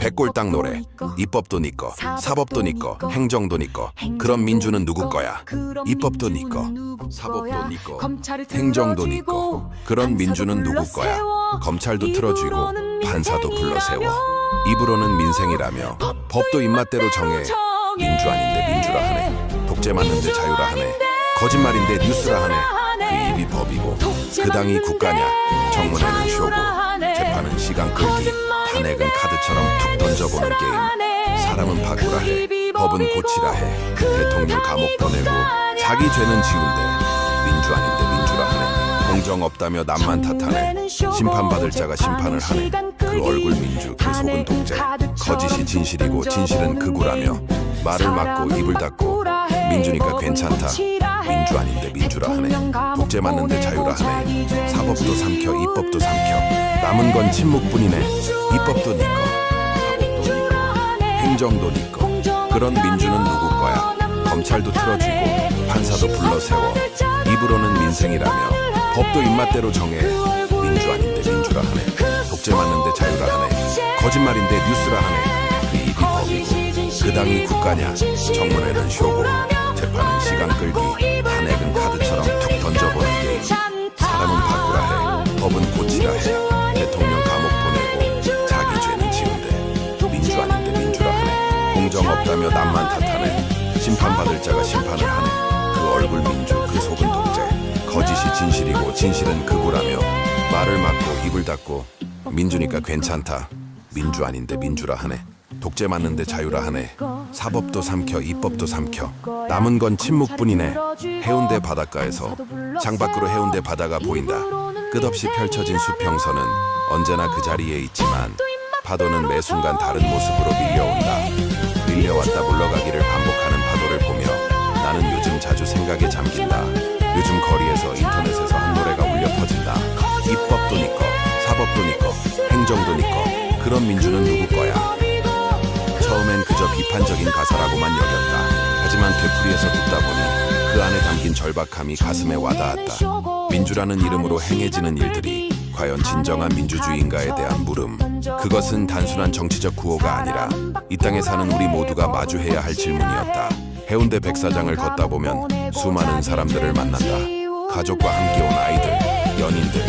백골당 노래 입법도 니꺼 사법도 니꺼 행정도 니꺼 그럼 민주는 누구 거야? 입법도 니꺼 사법도 니꺼 행정도 니꺼 그런 민주는 누구 거야? 검찰도 틀어쥐고 판사도 불러세워. 입으로는 민생이라며. 법도 입맛대로 정해. 민주 아닌데 민주라 하네. 독재 맞는데 자유라 하네. 거짓말인데 뉴스라 하네. 그 입이 법이고 그 당이 국가냐? 정문에는 쇼고 재판은 시간 끌기 탄핵은 카드처럼 툭 던져보는 게임. 사람은 바꾸라 해 법은 고치라 해. 대통령 감옥 보내고 자기 죄는 지운대. 민주 아닌데 민주라 하네. 공정 없다며 남만 탓하네. 심판받을 자가 심판을 하네. 그 얼굴 민주 그 속은 독재. 거짓이 진실이고 진실은 극우라며 말을 막고 입을 닫고 민주니까 괜찮다. 민주 아닌데 민주라 하네. 독재 맞는데 자유라 하네. 사법도 삼켜 입법도 삼켜. 남은 건 침묵뿐이네. 입법도 니꺼 사법도 니꺼 행정도 니꺼 그런 민주는 누구 거야? 검찰도 틀어쥐고 판사도 불러세워. 입으로는 민생이라며 법도 입맛대로 정해. 민주 아닌데 민주라 하네. 독재 맞는데 자유라 하네. 거짓말인데 뉴스라 하네. 그 입이 법이고. 그 당이 국가냐? 정문에는 쇼고 끌기 탄핵은 카드처럼 툭 던져보는 게임 사람은 바꾸라 해. 법은 고치라 해. 대통령 감옥 보내고 자기 죄는 지운대. 민주 아닌데 민주라 하네. 공정 없다며 남만 탓하네. 심판받을 자가 심판을 하네. 그 얼굴 민주 그 속은 독재. 거짓이 진실이고 진실은 극우라며 말을 막고 입을 닫고 민주니까 괜찮다. 민주 아닌데 민주라 하네 독재 맞는데 자유라 하네. 사법도 삼켜 입법도 삼켜. 남은 건 침묵뿐이네. 해운대 바닷가에서 창밖으로 해운대 바다가 보인다. 끝없이 펼쳐진 수평선은 언제나 그 자리에 있지만 파도는 매 순간 다른 모습으로 밀려온다. 밀려왔다 물러가기를 반복하는 파도를 보며 나는 요즘 자주 생각에 잠긴다. 요즘 거리에서 인터넷에서 한 노래가 울려 퍼진다. 입법도 니꺼 사법도 니꺼 행정도 니꺼. 그런 민주는 누구 거야 처음엔 그저 비판적인 가사라고만 여겼다. 하지만 되풀이해서 듣다 보니 그 안에 담긴 절박함이 가슴에 와닿았다. 민주라는 이름으로 행해지는 일들이 과연 진정한 민주주의인가에 대한 물음. 그것은 단순한 정치적 구호가 아니라 이 땅에 사는 우리 모두가 마주해야 할 질문이었다. 해운대 백사장을 걷다 보면 수많은 사람들을 만난다. 가족과 함께 온 아이들, 연인들,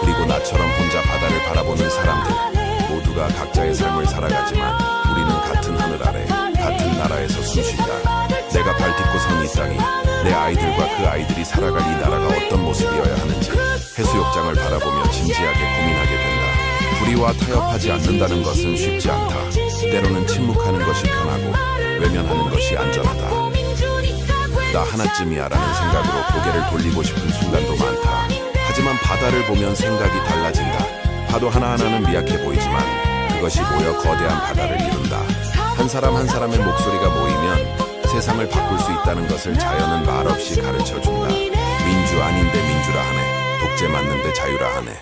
그리고 나처럼 혼자 바다를 바라보는 사람들. 모두가 각자의 삶을 살아가지만 같은 하늘 아래 같은 나라에서 숨쉰다. 내가 발 딛고 선 이 땅이 내 아이들과 그 아이들이 살아갈 이 나라가 어떤 모습이어야 하는지 해수욕장을 바라보며 진지하게 고민하게 된다. 불의와 타협하지 않는다는 것은 쉽지 않다. 때로는 침묵하는 것이 편하고 외면하는 것이 안전하다. 나 하나쯤이야라는 생각으로 고개를 돌리고 싶은 순간도 많다. 하지만 바다를 보면 생각이 달라진다. 파도 하나하나는 미약해 보이지만 그것이 모여 거대한 바다를 이룬다. 한 사람 한 사람의 목소리가 모이면 세상을 바꿀 수 있다는 것을 자연은 말없이 가르쳐 준다. 민주 아닌데 민주라 하네. 독재 맞는데 자유라 하네.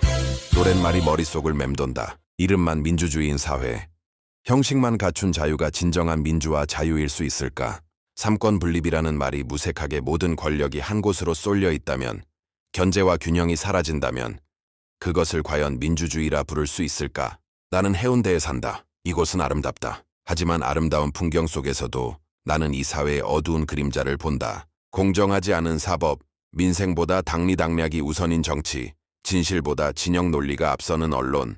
노랫말이 머릿속을 맴돈다. 이름만 민주주의인 사회. 형식만 갖춘 자유가 진정한 민주와 자유일 수 있을까? 삼권 분립이라는 말이 무색하게 모든 권력이 한 곳으로 쏠려 있다면, 견제와 균형이 사라진다면, 그것을 과연 민주주의라 부를 수 있을까? 나는 해운대에 산다. 이곳은 아름답다. 하지만 아름다운 풍경 속에서도 나는 이 사회의 어두운 그림자를 본다. 공정하지 않은 사법, 민생보다 당리당략이 우선인 정치, 진실보다 진영 논리가 앞서는 언론.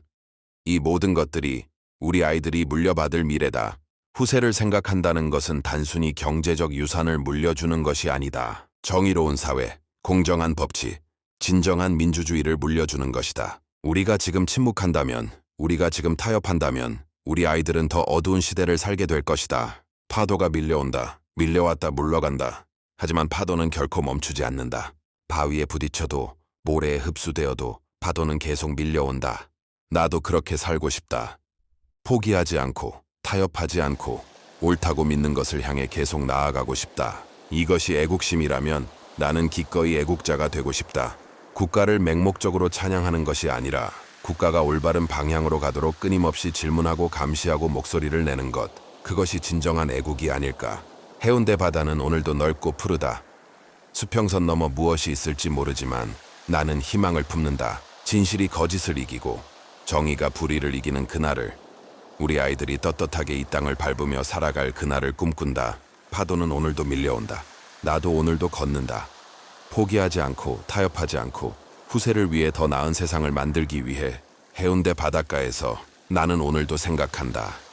이 모든 것들이 우리 아이들이 물려받을 미래다. 후세를 생각한다는 것은 단순히 경제적 유산을 물려주는 것이 아니다. 정의로운 사회, 공정한 법치, 진정한 민주주의를 물려주는 것이다. 우리가 지금 침묵한다면, 우리가 지금 타협한다면, 우리 아이들은 더 어두운 시대를 살게 될 것이다. 파도가 밀려온다. 밀려왔다 물러간다. 하지만 파도는 결코 멈추지 않는다. 바위에 부딪혀도, 모래에 흡수되어도 파도는 계속 밀려온다. 나도 그렇게 살고 싶다. 포기하지 않고, 타협하지 않고, 옳다고 믿는 것을 향해 계속 나아가고 싶다. 이것이 애국심이라면 나는 기꺼이 애국자가 되고 싶다. 국가를 맹목적으로 찬양하는 것이 아니라 국가가 올바른 방향으로 가도록 끊임없이 질문하고 감시하고 목소리를 내는 것. 그것이 진정한 애국이 아닐까. 해운대 바다는 오늘도 넓고 푸르다. 수평선 너머 무엇이 있을지 모르지만 나는 희망을 품는다. 진실이 거짓을 이기고 정의가 불의를 이기는 그날을 우리 아이들이 떳떳하게 이 땅을 밟으며 살아갈 그날을 꿈꾼다. 파도는 오늘도 밀려온다. 나도 오늘도 걷는다. 포기하지 않고 타협하지 않고 후세를 위해 더 나은 세상을 만들기 위해 해운대 바닷가에서 나는 오늘도 생각한다.